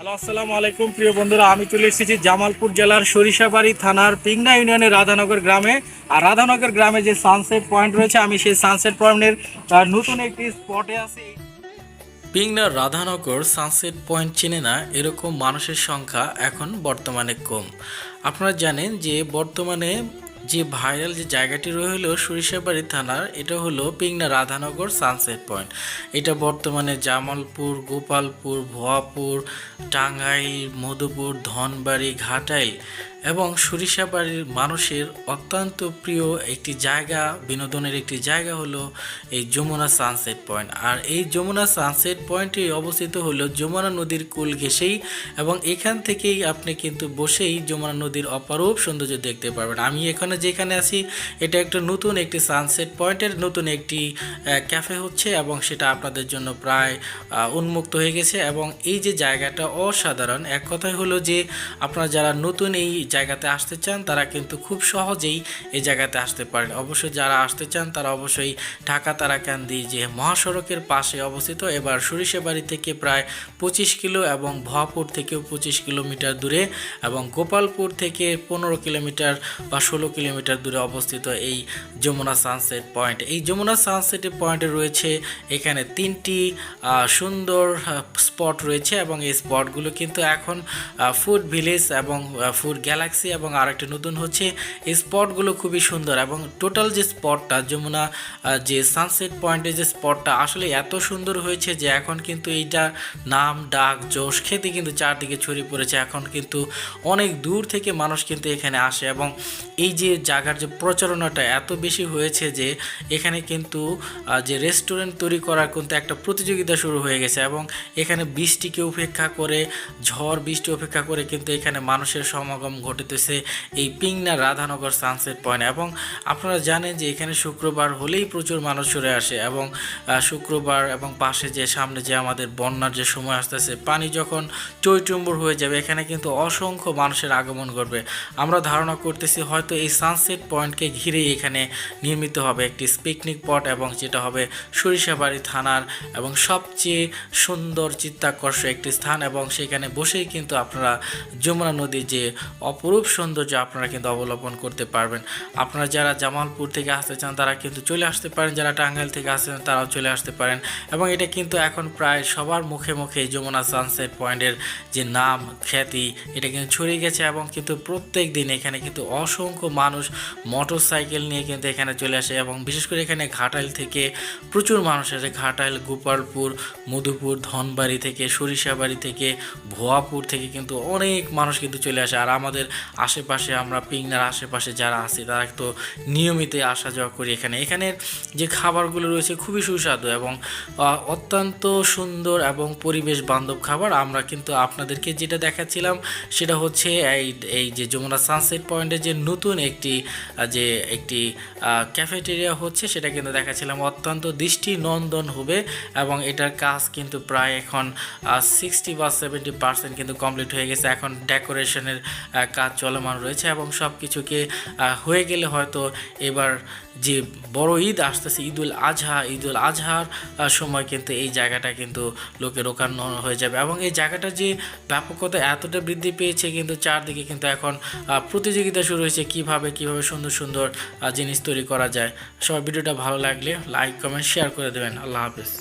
Hello, আসসালামু আলাইকুম, প্রিয় বন্ধুরা, আমি চলে এসেছি জামালপুর জেলার সরিষাবাড়ি থানার পিংনা ইউনিয়নের রাধানগর গ্রামে। আর রাধানগর গ্রামে যে সানসেট পয়েন্ট রয়েছে, আমি সেই সানসেট পয়েন্টের নতুন একটি স্পটে আছি। পিংনার রাধানগর সানসেট পয়েন্ট চেনে না, এরকম মানুষের সংখ্যা এখন বর্তমানে কম। আপনারা জানেন যে বর্তমানে যে ভাইরাল যে জায়গাটি রইল সরিষাবাড়ি থানার, এটা হলো পিংনা রাধানগর সানসেট পয়েন্ট এটা বর্তমানে জামালপুর, গোপালপুর, ভুয়াপুর, টাঙ্গাইল, মধুপুর, ধনবাড়ি, ঘাটাইল এবং সরিষাবাড়ির মানুষের অত্যন্ত প্রিয় একটি জায়গা, বিনোদনের একটি জায়গা হলো এই যমুনা সানসেট পয়েন্ট আর এই যমুনা সানসেট পয়েন্টে অবস্থিত হলো যমুনা নদীর কুল ঘেঁষেই এবং এখান থেকেই আপনি কিন্তু বসেই যমুনা নদীর অপরূপ সৌন্দর্য দেখতে পারবেন। আমি এখানে যেখানে আছি, এটা একটা নতুন একটি সানসেট পয়েন্টের নতুন একটি ক্যাফে হচ্ছে এবং সেটা আপনাদের জন্য প্রায় উন্মুক্ত হয়ে গেছে এবং এই যে জায়গাটা অসাধারণ, এক কথাই হলো যে আপনারা যারা নতুন এই জায়গাতে আসতে চান, তারা কিন্তু খুব সহজেই এই জায়গাতে আসতে পারেন। অবশ্যই যারা আসতে চান, তারা অবশ্যই ঢাকা তারা তারাকান্দি যে মহাসড়কের পাশে অবস্থিত, এবার সরিষাবাড়ি থেকে প্রায় পঁচিশ কিলো এবং ভয়াপুর থেকেও পঁচিশ কিলোমিটার দূরে এবং গোপালপুর থেকে পনেরো কিলোমিটার বা ষোলো কিলোমিটার দূরে অবস্থিত এই যমুনা সানসেট পয়েন্ট এই যমুনা সানসেট পয়েন্টে রয়েছে এখানে তিনটি সুন্দর স্পট রয়েছে এবং এই স্পটগুলো কিন্তু এখন ফুড ভিলেজ এবং ফুড গ্যালাক্সি এবং আরেকটি নতুন হচ্ছে স্পটগুলো খুবই সুন্দর এবং টোটাল যে স্পটটা যমুনা যে সানসেট পয়েন্টের যে স্পটটা আসলে এত সুন্দর হয়েছে যে এখন কিন্তু এইটা নাম, ডাক, জোশ খেতে কিন্তু চারদিকে ছড়িয়ে পড়েছে। এখন কিন্তু অনেক দূর থেকে মানুষ কিন্তু এখানে আসে এবং এই যে জায়গার যে প্রচারণাটা এত বেশি হয়েছে যে এখানে কিন্তু যে রেস্টুরেন্ট তৈরি করার কিন্তু একটা প্রতিযোগিতা শুরু হয়ে গেছে এবং এখানে বৃষ্টিকে উপেক্ষা করে, ঝড় বৃষ্টি উপেক্ষা করে কিন্তু এখানে মানুষের সমাগম ঘটেতেছে এই পিংনা রাধানগর সানসেট পয়েন্ট। এবং আপনারা জানেন যে এখানে শুক্রবার হলেই প্রচুর মানুষ চলে আসে এবং শুক্রবার এবং পাশে যে সামনে যে আমাদের বন্যার যে সময় আসতেছে, পানি যখন টইটুম্বুর হয়ে যাবে, এখানে কিন্তু অসংখ্য মানুষের আগমন করবে আমরা ধারণা করতেছি হয়তো এই সানসেট পয়েন্টকে ঘিরেই এখানে নির্মিত হবে একটি পিকনিক পট এবং যেটা হবে সরিষাবাড়ি থানার এবং সবচেয়ে সুন্দর, চিত্তাকর্ষক একটি স্থান এবং সেখানে বসেই কিন্তু আপনারা যমুনা নদীর যে অপরূপ সৌন্দর্য আপনারা কিন্তু অবলম্বন করতে পারবেন। আপনারা যারা জামালপুর থেকে আসতে চান, তারা কিন্তু চলে আসতে পারেন। যারা টাঙ্গাইল থেকে আসতে চান, তারাও চলে আসতে পারেন। এবং এটা কিন্তু এখন প্রায় সবার মুখে মুখে যমুনা সানসেট পয়েন্টের যে নাম, খ্যাতি, এটা কিন্তু ছড়িয়ে গেছে এবং কিন্তু প্রত্যেক দিন এখানে কিন্তু অসংখ্য মানুষ মোটর সাইকেল নিয়ে কিন্তু এখানে চলে আসে এবং বিশেষ করে এখানে ঘাটাইল থেকে প্রচুর মানুষ আসে। ঘাটাইল, গোপালপুর, মধুপুর, ধনবাড়ি থেকে, সরিষাবাড়ি থেকে, ভুয়াপুর থেকে কিন্তু অনেক মানুষ কিন্তু চলে আসে। আর আমাদের আশেপাশে আমরা পিংনার আশেপাশে যারা আছে, তারা তো নিয়মিত আসা যাওয়া করি এখানে। এখানের যে খাবারগুলো রয়েছে খুবই সুস্বাদু এবং অত্যন্ত সুন্দর এবং পরিবেশ বান্ধব খাবার। আমরা কিন্তু আপনাদেরকে যেটা দেখাচ্ছিলাম, সেটা হচ্ছে এই এই যে যমুনা সানসেট পয়েন্টে যে নতুন একটি যে একটি ক্যাফেটেরিয়া হচ্ছে, সেটা কিন্তু দেখাচ্ছিলাম। অত্যন্ত দৃষ্টি নন্দন হবে এবং এটার কাজ কিন্তু প্রায় এখন সিক্সটি বা সেভেন্টি পার্সেন্ট কিন্তু কমপ্লিট হয়ে গেছে। এখন ডেকোরেশনের কাজ চলমান রয়েছে এবং সব কিছুকে হয়ে গেলে হয়তো এবার যে বড় ঈদ আসতেছে, ঈদুল আজহা, ঈদুল আজহার সময় কিন্তু এই জায়গাটা কিন্তু লোকে রোকানো হয়ে যাবে এবং এই জায়গাটা যে ব্যাপকতা এতটা বৃদ্ধি পেয়েছে কিন্তু চারদিকে কিন্তু এখন প্রতিযোগিতা শুরু হয়েছে, কীভাবে কীভাবে সুন্দর সুন্দর জিনিস তৈরি করা যায়। সবাই ভিডিওটা ভালো লাগলে লাইক কমেন্ট শেয়ার করে দেবেন। আল্লাহ হাফেজ।